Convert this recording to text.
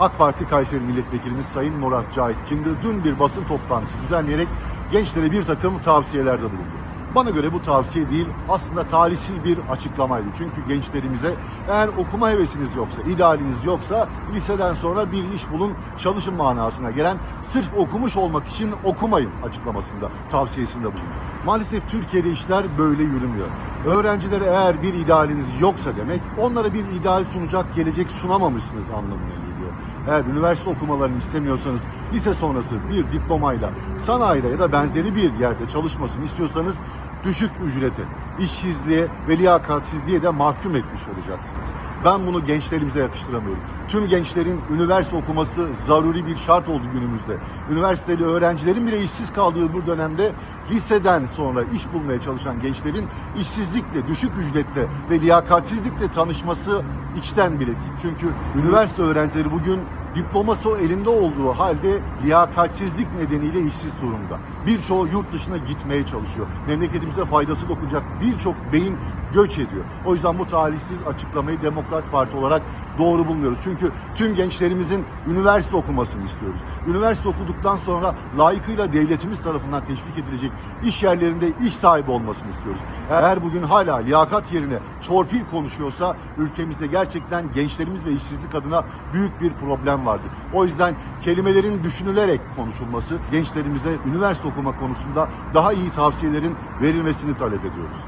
AK Parti Kayseri Milletvekilimiz Sayın Murat Cahit Çındı dün bir basın toplantısı düzenleyerek gençlere bir takım tavsiyelerde bulundu. Bana göre bu tavsiye değil aslında talihsiz bir açıklamaydı. Çünkü gençlerimize eğer okuma hevesiniz yoksa, idealiniz yoksa liseden sonra bir iş bulun, çalışın manasına gelen sırf okumuş olmak için okumayın açıklamasında, tavsiyesinde bulundu. Maalesef Türkiye'de işler böyle yürümüyor. Öğrencilere eğer bir idealiniz yoksa demek onlara bir ideal sunacak gelecek sunamamışsınız anlamına. Eğer üniversite okumalarını istemiyorsanız lise sonrası bir diplomayla sanayide ya da benzeri bir yerde çalışmasını istiyorsanız düşük ücrete, işsizliğe ve liyakatsizliğe de mahkum etmiş olacaksınız. Ben bunu gençlerimize yakıştıramıyorum. Tüm gençlerin üniversite okuması zaruri bir şart oldu günümüzde. Üniversiteli öğrencilerin bile işsiz kaldığı bu dönemde liseden sonra iş bulmaya çalışan gençlerin işsizlikle, düşük ücretle ve liyakatsizlikle tanışması içten bile. Çünkü üniversite öğrencileri bugün diploması elinde olduğu halde liyakatsizlik nedeniyle işsiz durumda. Birçoğu yurt dışına gitmeye çalışıyor. Memleketimize faydası dokunacak birçok beyin göç ediyor. O yüzden bu talihsiz açıklamayı Demokrat Parti olarak doğru bulmuyoruz. Çünkü tüm gençlerimizin üniversite okumasını istiyoruz. Üniversite okuduktan sonra layıkıyla devletimiz tarafından teşvik edilecek iş yerlerinde iş sahibi olmasını istiyoruz. Eğer bugün hala liyakat yerine torpil konuşuyorsa ülkemizde gerçekten gençlerimiz ve işsizlik adına büyük bir problem vardır. O yüzden kelimelerin düşünülerek konuşulması, gençlerimize üniversite okuma konusunda daha iyi tavsiyelerin verilmesini talep ediyoruz.